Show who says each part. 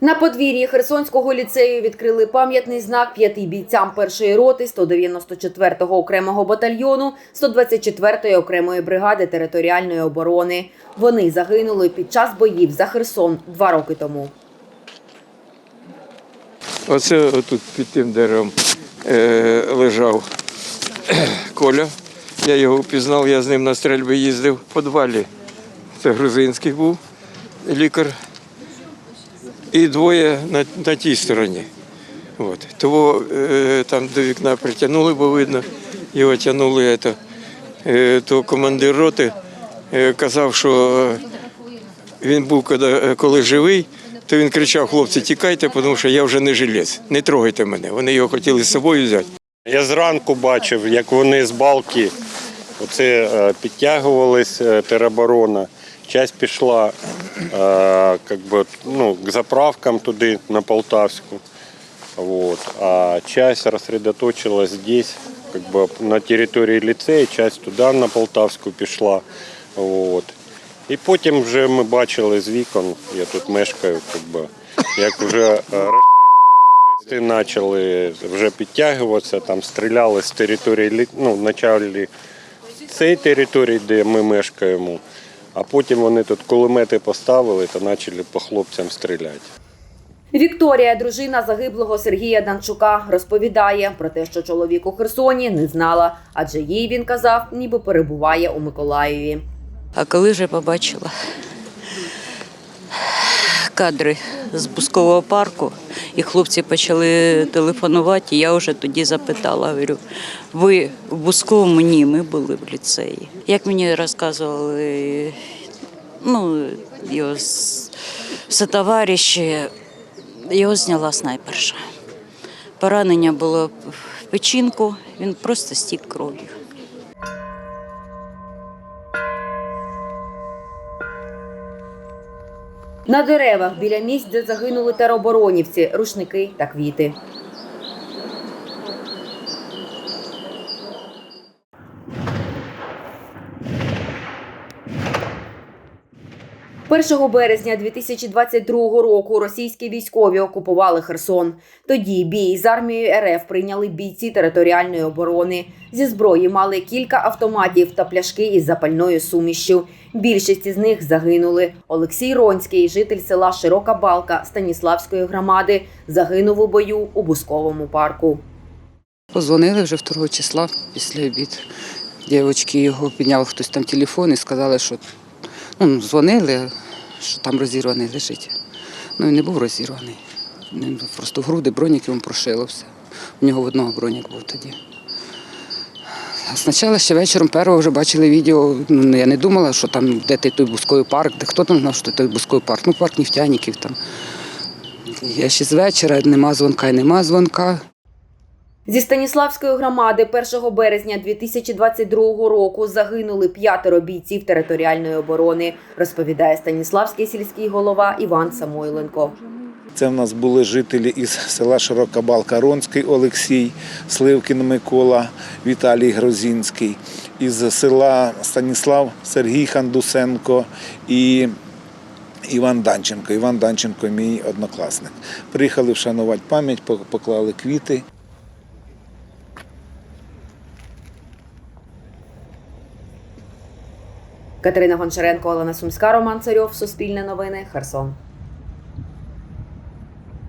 Speaker 1: На подвір'ї Херсонського ліцею відкрили пам'ятний знак п'яти бійцям першої роти 194-го окремого батальйону 124-ї окремої бригади територіальної оборони. Вони загинули під час боїв за Херсон два роки тому.
Speaker 2: Оце тут під тим деревом е, лежав Коля. Я його впізнав, я з ним на стрельби їздив в подвалі. Це грузинський був лікар. І двоє на, на тій стороні. От. Того е, там до вікна притягнули, бо видно, його тягнули. Е, то командир роти е, казав, що е, він був коли, коли живий, то він кричав: хлопці, тікайте, тому що я вже не жилець, не трогайте мене. Вони його хотіли з собою взяти.
Speaker 3: Я зранку бачив, як вони з балки оце, е, підтягувались е, тероборона. Часть пішла е, как би, ну, к заправкам туди, на Полтавську. Вот. А часть рассредоточилась здесь, как бы на території ліцею, часть туди на Полтавську пішла. Вот. І потім вже ми бачили з вікон, я тут мешкаю, как би, як вже е, Ти почали вже підтягуватися, там стріляли з території, ну, вначалі цієї території, де ми мешкаємо, а потім вони тут кулемети поставили та почали по хлопцям стріляти.
Speaker 1: Вікторія, дружина загиблого Сергія Данчука, розповідає про те, що чоловік у Херсоні не знала, адже їй він казав, ніби перебуває у Миколаєві.
Speaker 4: А коли вже побачила кадри з Бускового парку, і хлопці почали телефонувати, я вже тоді запитала, говорю, ви в Бусковому? Ні, ми були в ліцеї. Як мені розказували, ну, його сотовариші, його зняла снайперша. Поранення було в печінку, він просто стік кров'ю.
Speaker 1: На деревах біля місць, де загинули тероборонівці, рушники та квіти. Першого березня 2022 року російські військові окупували Херсон. Тоді бій з армією РФ прийняли бійці територіальної оборони. Зі зброї мали кілька автоматів та пляшки із запальною сумішшю. Більшість із них загинули. Олексій Ронський, житель села Широка Балка Станіславської громади, загинув у бою у Бусковому парку.
Speaker 5: Позвонили вже 2 числа після обід. Дівчатки його підняли хтось там телефон і сказали, що ну, дзвонили, що там розірваний лежить. Ну, він не був розірваний. Просто в груди бронік йому прошило все. У нього в одного бронік був тоді. Спочатку ще вечором першого вже бачили відео. Ну, я не думала, що там де той, бусковий парк, де хто там знав, що той бусковий парк. Ну, парк нефтяників там. Я ще з вечора, нема дзвонка і нема дзвонка.
Speaker 1: Зі Станіславської громади 1 березня 2022 року загинули п'ятеро бійців територіальної оборони, розповідає Станіславський сільський голова Іван Самойленко.
Speaker 6: Це в нас були жителі із села Широка Балка Ронський Олексій, Сливкін Микола, Віталій Грозінський, із села Станіслав Сергій Хандусенко і Іван Данченко. Іван Данченко мій однокласник. Приїхали вшанувати пам'ять, поклали квіти.
Speaker 1: Катерина Гончаренко, Олена Сумська, Роман Царьов, Суспільне новини, Херсон.